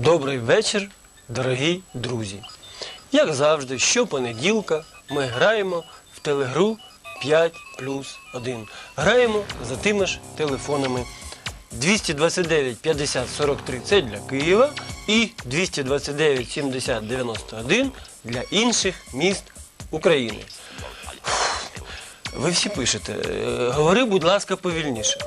Добрий вечір, дорогі друзі. Як завжди, щопонеділка ми граємо в телегру 5 плюс 1. Граємо за тими ж телефонами 229 50 43 це для Києва і 229 70 91 для інших міст України. Ви всі пишете, е, говори, будь ласка, повільніше.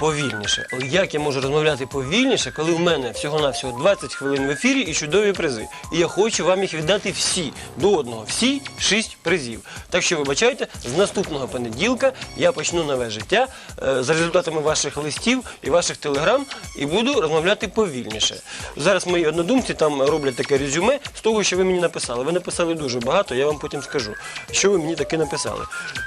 Повільніше. Але як я можу розмовляти повільніше, коли в мене всього-навсього 20 хвилин в ефірі і чудові призи? І я хочу вам їх віддати всі до одного, всі шість призів. Так що вибачайте, з наступного понеділка я почну нове життя е, за результатами ваших листів і ваших телеграм і буду розмовляти повільніше. Зараз мої однодумці там роблять таке резюме з того, що ви мені написали. Ви написали дуже багато, я вам потім скажу, що ви мені таке написали.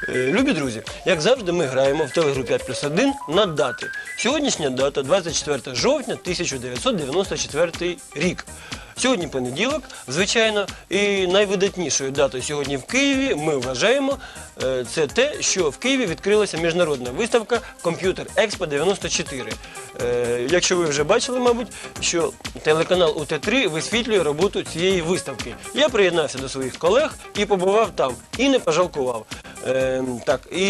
Е, Любі друзі, як завжди, ми граємо в телегру 5 плюс 1 на дати. Сьогоднішня дата 24 жовтня 1994 рік. Сьогодні понеділок, звичайно, і найвидатнішою датою сьогодні в Києві ми вважаємо е, це те, що в Києві відкрилася міжнародна виставка Комп'ютер Експо 94. Е, Якщо ви вже бачили, мабуть, що телеканал УТ3 висвітлює роботу цієї виставки. Я приєднався до своїх колег і побував там, і не пожалкував. Е, так, і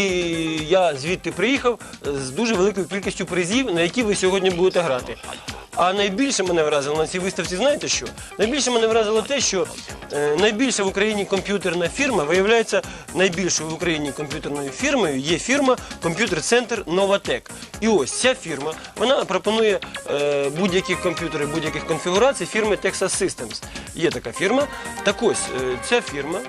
я звідти приїхав з дуже великою кількістю призів, на які ви сьогодні будете грати. А найбільше мене вразило на цій виставці, знаєте що? Найбільше мене вразило те, що е, найбільша в Україні комп'ютерна фірма виявляється найбільшою в Україні комп'ютерною фірмою є фірма комп'ютер-центр Новатек. І ось ця фірма вона пропонує е, будь-які комп'ютери будь-яких конфігурацій фірми Texas Systems. Є така фірма. Так ось е, ця фірма.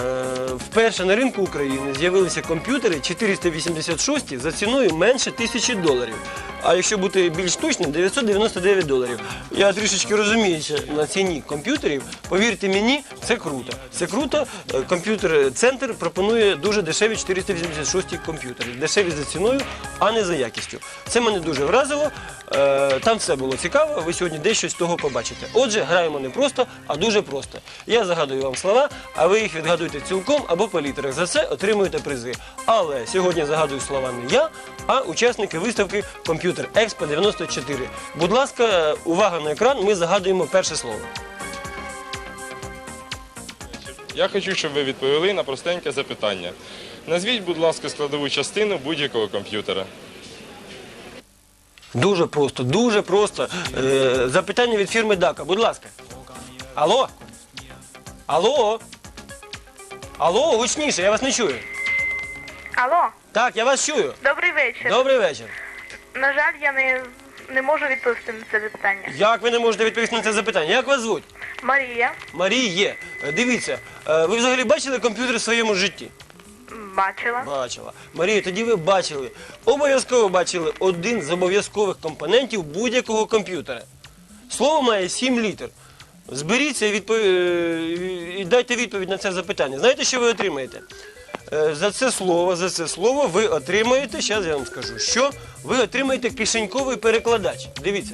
Е, Вперше на ринку України з'явилися комп'ютери 486 за ціною менше тисячі доларів. А якщо бути більш точним, 999 доларів. Я трішечки розуміюся на ціні комп'ютерів. Повірте мені, це круто. Це круто. Е, Комп'ютер-центр пропонує дуже дешеві 486 комп'ютери. Дешеві за ціною, а не за якістю. Це мене дуже вразило. Е, Там все було цікаво. Ви сьогодні дещо з того побачите. Отже, граємо не просто, а дуже просто. Я загадую вам слова, а ви їх відгадуєте цілком або по літерах. За це отримуєте призи. Але сьогодні загадую слова не я, а учасники виставки Комп'ютер Експо 94. Будь ласка, увага на екран. Ми загадуємо перше слово. Я хочу, щоб ви відповіли на простеньке запитання. Назвіть, будь ласка, складову частину будь-якого комп'ютера. Дуже просто, дуже просто. Е, запитання від фірми Дака. Будь ласка. Алло? Алло? Алло, гучніше, я вас не чую. Алло, Так, я вас чую. добрий вечір. Добрий вечір. На жаль, я не, не можу відповісти на це запитання. Як ви не можете відповісти на це запитання? Як вас звуть? Марія, Маріє. Е, Дивіться, е, ви взагалі бачили комп'ютер в своєму житті? м, бачила. Бачила. Марія, тоді ви бачили, обов'язково бачили один з обов'язкових компонентів будь-якого комп'ютера. Слово має 7 літер. Зберіться і, відпов... е, і дайте відповідь на це запитання. Знаєте, що ви отримаєте? Е, За це слово, за це слово ви отримаєте, зараз я вам скажу, що ви отримаєте кишеньковий перекладач. Дивіться.